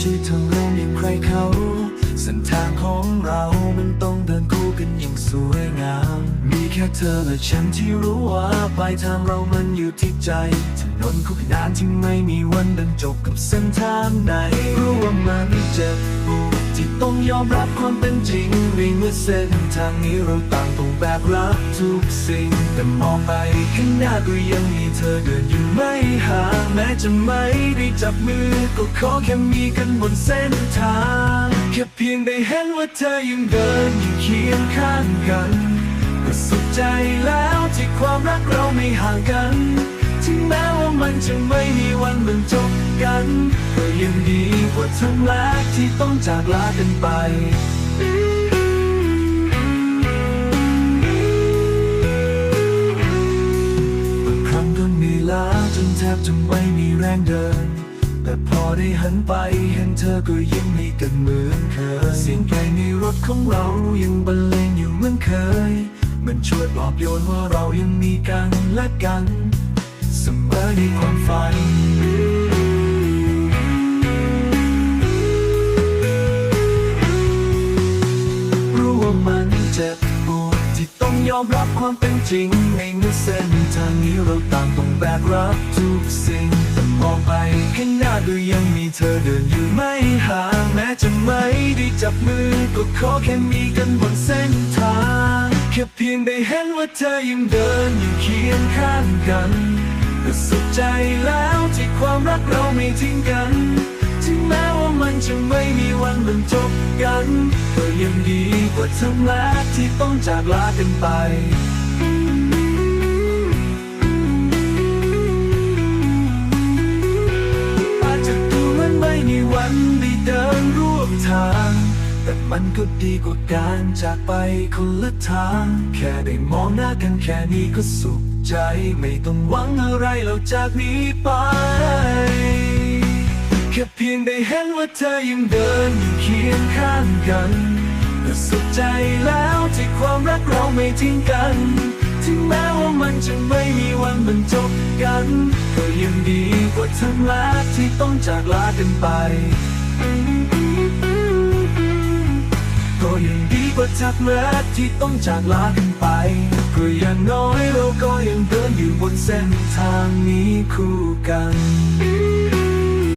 ชีวิตของเราอย่างใครเขาเส้นทางของเรามันต้องเดินคู่กันอย่างสวยงาม มีแค่เธอและฉันที่รู้ว่าปลายทางเรามันอยู่ที่ใจถนนคู่ขนานที่ไม่มีวันเดินจบกับเส้นทางไหนรู้ว่ามันเจ็บปวด ที่ต้องยอมรับความเป็นจริงในเมื่อเส้นทางนี้เราต่างต้องแบกรับทุกสิ่ง แต่มองไปข้างหน้าก็ยังมีเธอเดินอยู่ไม่ห่างแม้จะไม่ได้จับมือ ก็ขอแค่มีกันบนเส้นทาง แค่เพียงได้เห็นว่าเธอยังเดินอยู่เคียงข้างกันก็สุขใจแล้วที่ความรักเราไม่ห่างกันถึงแม้ว่ามัน จะไม่มีวันบรรจบกันก็ยังดีกว่าทั้งแรกที่ต้องจากลากันไปบางครั้งก็เหนื่อยล้าจนแทบจะไม่มีแรงเดิน แต่พอได้หันไปเห็นเธอก็ยิ้มให้กันเหมือนเคยเสียงเพลงในรถของเรายังบรรเลงอยู่เหมือนเคย มันช่วยปลอบโยนว่าเรายังมีกันและกัน เสมอในความฝันรู้ว่ามันเจ็บปวดที่ต้องยอมรับความเป็นจริงในเมื่อเส้นทางนี้เราต่างต้องแบกรับทุกสิ่งแต่มองไปข้างหน้าก็ยังมีเธอเดินอยู่ไม่ห่างแม้จะไม่ได้จับมือก็ขอแค่มีกันบนเส้นทาง แค่เพียงได้เห็นว่าเธอยังเดินอยู่เคียงข้างกัน ก็สุขใจแล้วที่ความรักเราไม่ทิ้งกัน ถึงแม้ว่ามันจะไม่มีวันบรรจบกัน ก็ยังดีกว่าทั้งแรกที่ต้องจากลากันไป แต่มันก็ดีกว่าการจากไปคนละทาง แค่ได้มองหน้ากันแค่นี้ก็สุขใจ ไม่ต้องหวังอะไรแล้วจากนี้ไป แค่เพียงได้เห็นว่าเธอยังเดินอยู่เคียงข้างกันก็สุขใจแล้วที่ความรักเราไม่ทิ้งกัน ถึงแม้ว่ามันจะไม่มีวันบรรจบกันก็ยังดีกว่าทั้งแรกที่ต้องจากลากันไป ก็ยังดีกว่าจากแรกที่ต้องจากลากันไปก็อย่างน้อยเราก็ยังเดินอยู่บนเส้นทางนี้คู่กัน